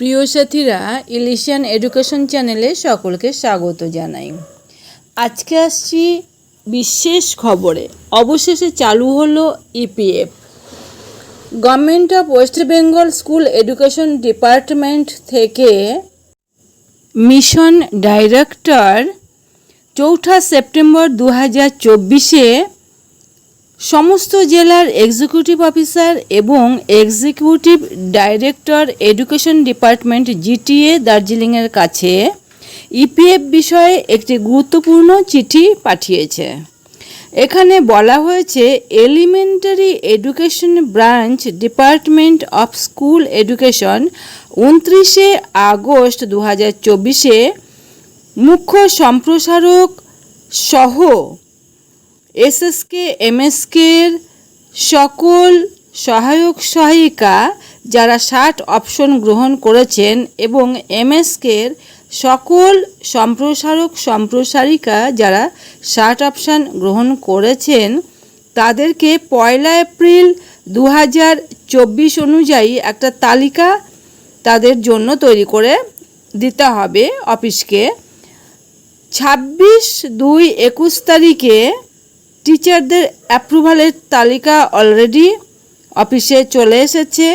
প্রিয় সাথীরা ইলিশিয়ান এডুকেশন চ্যানেলে সকলকে স্বাগত জানাই। আজকে আসছি বিশেষ খবরে। অবশেষে চালু হলো EPF government of West Bengal school education department থেকে মিশন ডাইরেক্টর চৌঠা সেপ্টেম্বর দু হাজার চব্বিশে সমস্ত জেলার এক্সিকিউটিভ অফিসার এবং executive director education department GTA দার্জিলিংয়ের কাছে ইপিএফ বিষয়ে একটি গুরুত্বপূর্ণ চিঠি পাঠিয়েছে। এখানে বলা হয়েছে elementary education branch department of school education উনত্রিশে আগস্ট দু হাজার চব্বিশে মুখ্য সম্প্রসারক সহ এসএসকে, এমএসকের সকল সহায়ক সহায়িকা যারা ষাট অপশন গ্রহণ করেছেন এবং এমএসকের সকল সম্প্রসারক সম্প্রসারিকা যারা ষাট অপশান গ্রহণ করেছেন, তাদেরকে পয়লা এপ্রিল দু হাজার চব্বিশ অনুযায়ী একটা তালিকা তাদের জন্য তৈরি করে দিতে হবে অফিসকে। ছাব্বিশ দুই একুশ তারিখে টিচারদের অ্যাপ্রুভালের তালিকা অলরেডি অফিসে চলে এসেছে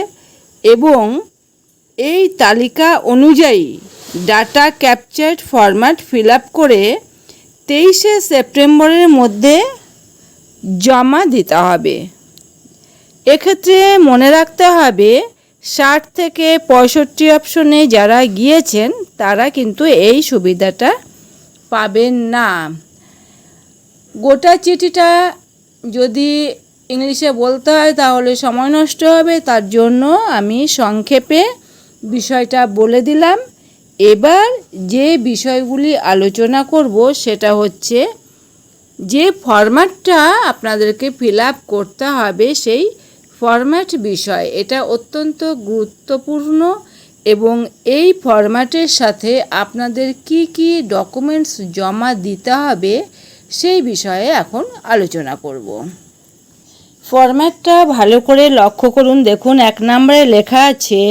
এবং এই তালিকা অনুযায়ী ডাটা ক্যাপচার্ড ফরম্যাট ফিল করে তেইশে সেপ্টেম্বরের মধ্যে জমা দিতে হবে। এক্ষেত্রে মনে রাখতে হবে, ষাট থেকে পঁয়ষট্টি অপশনে যারা গিয়েছেন, তারা কিন্তু এই সুবিধাটা পাবেন না। গোটা চিঠিটা যদি ইংলিশে বলতে হয়, তাহলে সময় নষ্ট হবে। তার জন্য আমি সংক্ষেপে বিষয়টা বলে দিলাম। এবার যে বিষয়গুলি আলোচনা করব, সেটা হচ্ছে যে ফরম্যাটটা আপনাদেরকে ফিল করতে হবে সেই ফরম্যাট বিষয়। এটা অত্যন্ত গুরুত্বপূর্ণ এবং এই ফরম্যাটের সাথে আপনাদের কি কি ডকুমেন্টস জমা দিতে হবে সেই বিষয়ে এখন আলোচনা করব। ফরম্যাটটা ভালো করে লক্ষ্য করুন। দেখুন, এক নম্বরে লেখা আছে,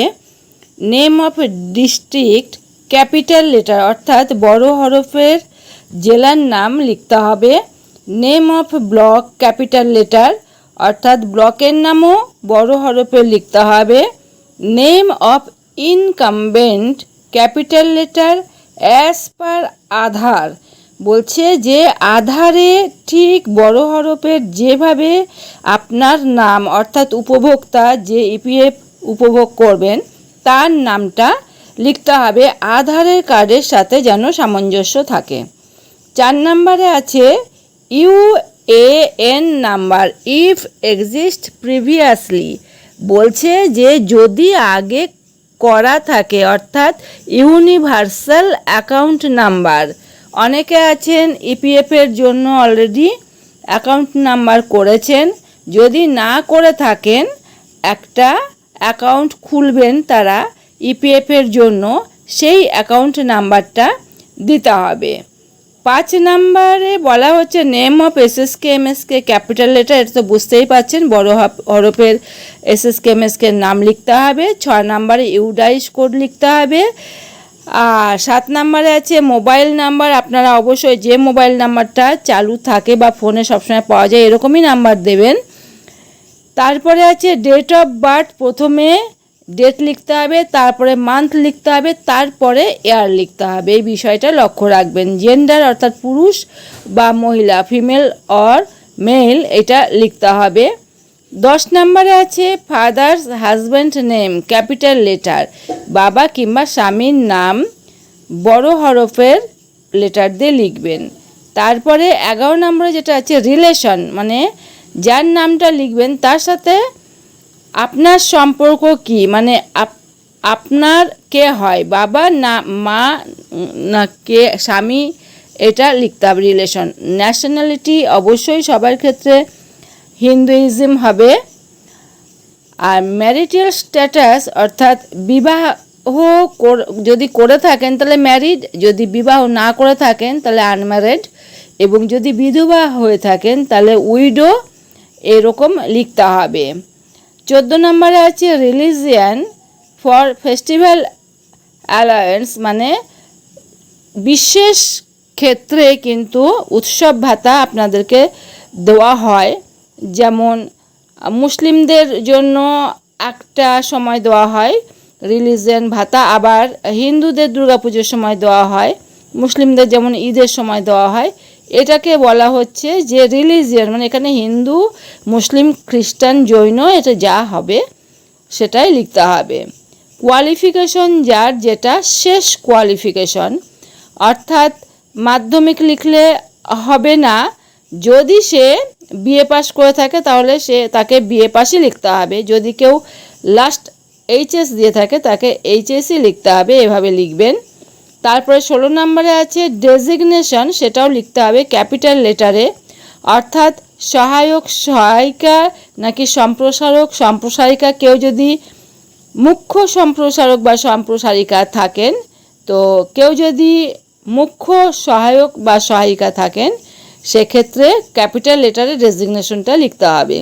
name of district, capital letter. অর্থাৎ বড় হরফের জেলার নাম লিখতে হবে। Name of block, capital letter. অর্থাৎ ব্লকের নামও বড় হরফে লিখতে হবে। Name of incumbent, capital letter as per Aadhaar. বলছে যে আধারে ঠিক বড় হরফের যেভাবে আপনার নাম, অর্থাৎ উপভোক্তা যে ইপিএফ উপভোগ করবেন, তার নামটা লিখতে হবে। আধারের কার্ডের সাথে যেন সামঞ্জস্য থাকে। চার নম্বরে আছে, U A N number, if exist previously. বলছে যে যদি আগে করা থাকে, অর্থাৎ ইউনিভার্সাল অ্যাকাউন্ট নাম্বার অনেকে আছেন ইপিএফের জন্য অলরেডি অ্যাকাউন্ট নাম্বার করেছেন। যদি না করে থাকেন, একটা অ্যাকাউন্ট খুলবেন তারা ইপিএফের জন্য, সেই অ্যাকাউন্ট নাম্বারটা দিতে হবে। পাঁচ নাম্বারে বলা হচ্ছে name of S S K SSK MSK capital letter এটা তো বুঝতেই পাচ্ছেন, বড় হরফের এসএসকে এমএসকে নাম লিখতে হবে। ছয় নাম্বারে ইউডাইস কোড লিখতে হবে। আর সাত নাম্বারে আছে মোবাইল নাম্বার। আপনারা অবশ্যই যে মোবাইল নাম্বারটা চালু থাকে বা ফোনে সবসময় পাওয়া যায়, এরকমই নাম্বার দেবেন। তারপরে আছে ডেট অফ বার্থ প্রথমে ডেট লিখতে হবে, তারপরে মান্থ লিখতে হবে, তারপরে ইয়ার লিখতে হবে। এই বিষয়টা লক্ষ্য রাখবেন। জেন্ডার অর্থাৎ পুরুষ বা মহিলা ফিমেল অর মেল এটা লিখতে হবে। দশ নম্বরে আছে father's husband name capital letter বাবা কিংবা স্বামীর নাম বড় হরফের লেটার দিয়ে লিখবেন। তারপরে এগারো নম্বরে যেটা আছে রিলেশন মানে যার নামটা লিখবেন, তার সাথে আপনার সম্পর্ক কি মানে আপ- আপনার কে হয়, বাবা না, মা, না কে, স্বামী, এটা লিখতে হবে রিলেশন ন্যাশনালিটি অবশ্যই সবার ক্ষেত্রে হিন্দুইজম হবে। আর ম্যারিটাল স্ট্যাটাস অর্থাৎ বিবাহ যদি করে থাকেন তাহলে ম্যারিড যদি বিবাহ না করে থাকেন তাহলে আনম্যারিড এবং যদি বিধবা হয়ে থাকেন তাহলে উইডো এরকম লিখতে হবে। চোদ্দ নম্বরে আছে রিলিজিয়ান ফর ফেস্টিভ্যাল অ্যালায়েন্স মানে বিশেষ ক্ষেত্রে কিন্তু উৎসব ভাতা আপনাদেরকে দেওয়া হয়। যেমন মুসলিমদের জন্য একটা সময় দেওয়া হয় রিলিজিয়ান ভাতা। আবার হিন্দুদের দুর্গাপুজোর সময় দেওয়া হয়, মুসলিমদের যেমন ঈদের সময় দেওয়া হয়। এটাকে বলা হচ্ছে যে রিলিজিয়ান মানে এখানে হিন্দু, মুসলিম, খ্রিস্টান, জৈন, এটা যা হবে সেটাই লিখতে হবে। কোয়ালিফিকেশন যার, যেটা শেষ কোয়ালিফিকেশন অর্থাৎ মাধ্যমিক লিখলে হবে না যদি সে বিএ পাস করে থাকে, তাহলে সে তাকে বিএ পাসই লিখতে হবে। যদি কেউ লাস্ট এইচএস দিয়ে থাকে, তাকে এইচএসই লিখতে হবে, এভাবে লিখবেন। তারপরে ষোলো নম্বরে আছে ডেজিগনেশন সেটাও লিখতে হবে ক্যাপিটাল লেটারে অর্থাৎ সহায়ক, সহায়িকা নাকি সম্প্রসারক, সম্প্রসারিকা কেউ যদি মুখ্য সম্প্রসারক বা সম্প্রসারিকা থাকেন, তো কেউ যদি মুখ্য সহায়ক বা সহায়িকা থাকেন সেক্ষেত্রে ক্যাপিটাল লেটারে ডেজিগনেশনটা লিখতে হবে।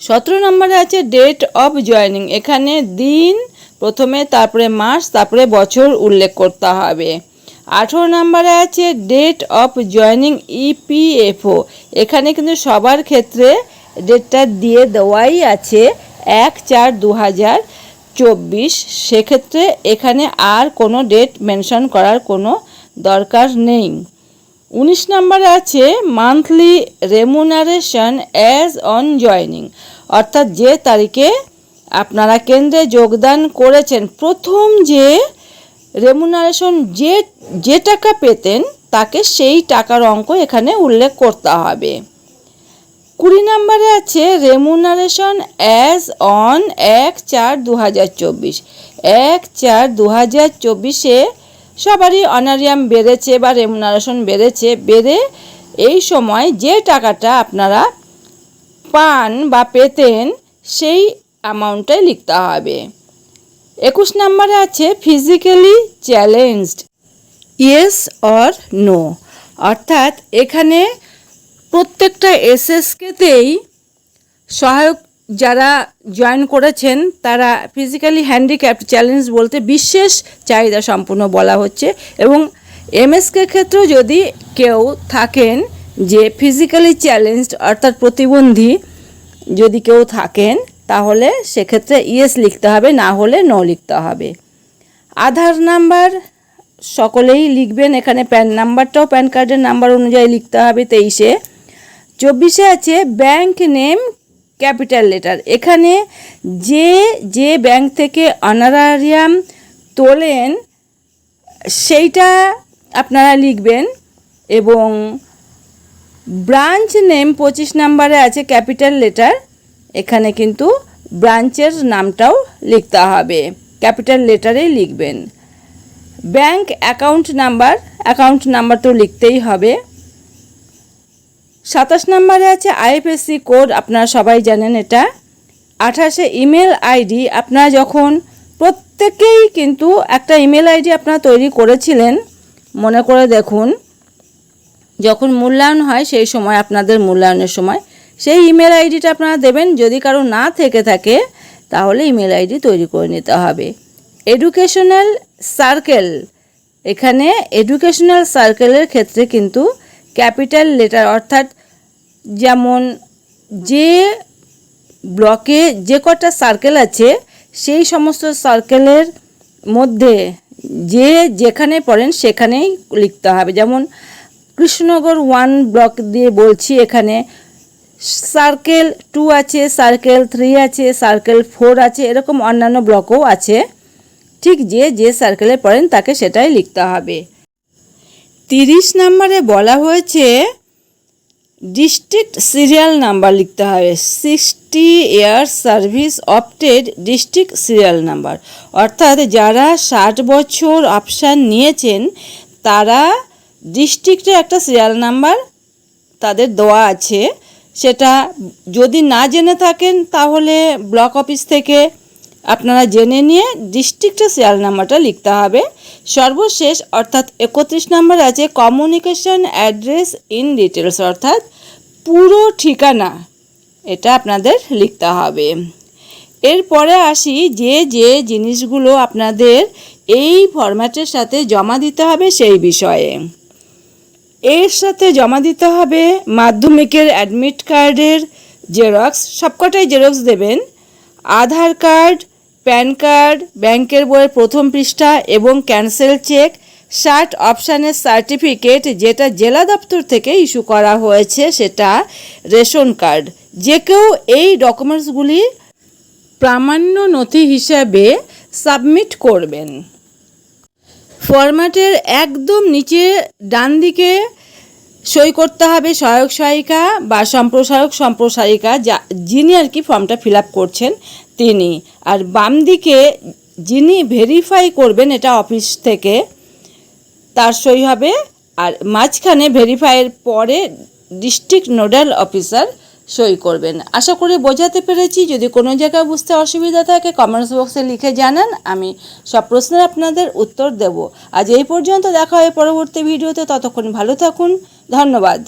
সতেরো নম্বরে আছে ডেট অফ জয়েনিং। এখানে দিন, প্রথমে, তারপরে মাস, তারপরে বছর উল্লেখ করতে হবে। আঠেরো নম্বরে আছে ডেট অফ জয়েনিং ইপিএফও এখানে কিন্তু সবার ক্ষেত্রে ডেটটা দিয়ে দেওয়াই আছে এক চার দু হাজার চব্বিশ। সেক্ষেত্রে এখানে আর কোনো ডেট মেনশন করার কোনো দরকার নেই। উনিশ নম্বরে আছে monthly remuneration as on joining অর্থাৎ যে তারিখে আপনারা কেন্দ্রে যোগদান করেছেন, প্রথম যে রেমুনারেশন যে যে টাকা পেতেন, তাকে সেই টাকার অঙ্ক এখানে উল্লেখ করতে হবে। কুড়ি নম্বরে আছে রেমুনারেশন অ্যাজ অন এক চার দু হাজার চব্বিশ, এক চার দু হাজার চব্বিশে সবারই অনারিয়াম বেড়েছে বা রেমুনারেশন বেড়েছে, বেড়ে এই সময় যে টাকাটা আপনারা পান বা পেতেন সেই অ্যামাউন্টটাই লিখতে হবে। একুশ নম্বরে আছে physically challenged yes or no অর্থাৎ এখানে প্রত্যেকটা এসএসকেতেই সহায়ক যারা জয়েন করেছেন, তারা ফিজিক্যালি হ্যান্ডিক্যাপ চ্যালেঞ্জ বলতে বিশেষ চাহিদা সম্পূর্ণ বলা হচ্ছে এবং এমএসকে ক্ষেত্রেও যদি কেউ থাকেন যে ফিজিক্যালি চ্যালেঞ্জড অর্থাৎ প্রতিবন্ধী যদি কেউ থাকেন, তাহলে সেক্ষেত্রে ইয়েস লিখতে হবে, না হলে নো লিখতে হবে। আধার নাম্বার সকলেই লিখবেন, এখানে প্যান নাম্বারটাও প্যান কার্ডের নাম্বার অনুযায়ী লিখতে হবে তেইশে। চব্বিশে আছে ব্যাংক নেম ক্যাপিটাল লেটার। এখানে যে যে ব্যাংক থেকে অনারারিয়াম তোলেন, সেইটা আপনারা লিখবেন এবং ব্রাঞ্চ নেম পঁচিশ নাম্বারে আছে ক্যাপিটাল লেটার। এখানে কিন্তু ব্রাঞ্চের নামটাও লিখতে হবে। ক্যাপিটাল লেটারেই লিখবেন। Bank account number account number তো লিখতেই হবে। সাতাশ নম্বরে আছে আইএফএসসি কোড, আপনারা সবাই জানেন এটা। আঠাশে ইমেল আইডি, আপনারা যখন প্রত্যেকেই কিন্তু একটা ইমেল আইডি আপনারা তৈরি করেছিলেন, মনে করে দেখুন, যখন মূল্যায়ন হয় সেই সময়, আপনাদের মূল্যায়নের সময়, সেই ইমেল আইডিটা আপনারা দেবেন, যদি কারও না থেকে থাকে, তাহলে ইমেল আইডি তৈরি করে নিতে হবে। এডুকেশনাল সার্কেল, এখানে এডুকেশনাল সার্কেলের ক্ষেত্রে কিন্তু ক্যাপিটাল লেটার অর্থাৎ যেমন যে ব্লকে যে কটা সার্কেল আছে, সেই সমস্ত সার্কেলের মধ্যে যে যেখানে পড়েন সেখানেই লিখতে হবে। যেমন কৃষ্ণনগর ওয়ান ব্লক দিয়ে বলছি এখানে সার্কেল টু আছে সার্কেল থ্রি আছে সার্কেল ফোর আছে, এরকম অন্যান্য ব্লকও আছে। ঠিক যে যে সার্কেলে পড়েন তাকে সেটাই লিখতে হবে। তিরিশ নম্বরে বলা হয়েছে ডিস্ট্রিক্ট সিরিয়াল নাম্বার লিখতে হবে। Sixty year service opted district serial number. অর্থাৎ যারা ষাট বছর অপশান নিয়েছেন, তারা ডিস্ট্রিক্টে একটা সিরিয়াল নাম্বার তাদের দেওয়া আছে। সেটা যদি না জেনে থাকেন, তাহলে ব্লক অফিস থেকে আপনারা জেনে নিয়ে ডিস্ট্রিক্টের সিরিয়াল নাম্বারটা লিখতে হবে। সর্বশেষ, অর্থাৎ একত্রিশ নাম্বার আছে কমিউনিকেশন অ্যাড্রেস ইন ডিটেলস অর্থাৎ পুরো ঠিকানা, এটা আপনাদের লিখতে হবে। এরপরে আসি, যে যে জিনিসগুলো আপনাদের এই ফরম্যাটের সাথে জমা দিতে হবে সেই বিষয়ে। এর সাথে জমা দিতে হবে মাধ্যমিকের অ্যাডমিট কার্ডের জেরক্স সবকটাই জেরক্স দেবেন। আধার কার্ড প্যান কার্ড, ব্যাংকের বইয়ের প্রথম পৃষ্ঠা এবং ক্যান্সেল চেক, ষাট অপশানের সার্টিফিকেট যেটা জেলা দপ্তর থেকে ইস্যু করা হয়েছে সেটা রেশন কার্ড। যে কেউ এই ডকুমেন্টসগুলি প্রামাণ্য নথি হিসাবে সাবমিট করবেন। ফরম্যাটের একদম নিচে ডান দিকে সই করতে হবে সহায়ক সহায়িকা বা সম্প্রসারক সম্প্রসারিকা, যা যিনি আর কি ফর্মটা ফিল করছেন। তিনি। আর বাম দিকে যিনি ভেরিফাই করবেন এটা অফিস থেকে, তার সই হবে। আর মাঝখানে ভেরিফাইয়ের পরে ডিস্ট্রিক্ট নোডাল অফিসার সই করবেন। আশা করি বোঝাতে পেরেছি। যদি কোনো জায়গায় বুঝতে অসুবিধা থাকে কমেন্টস বক্সে লিখে জানান, আমি সব প্রশ্নের আপনাদের উত্তর দেব। আজ এই পর্যন্ত দেখা হয় পরবর্তী ভিডিওতে। ততক্ষণ ভালো থাকুন। ধন্যবাদ।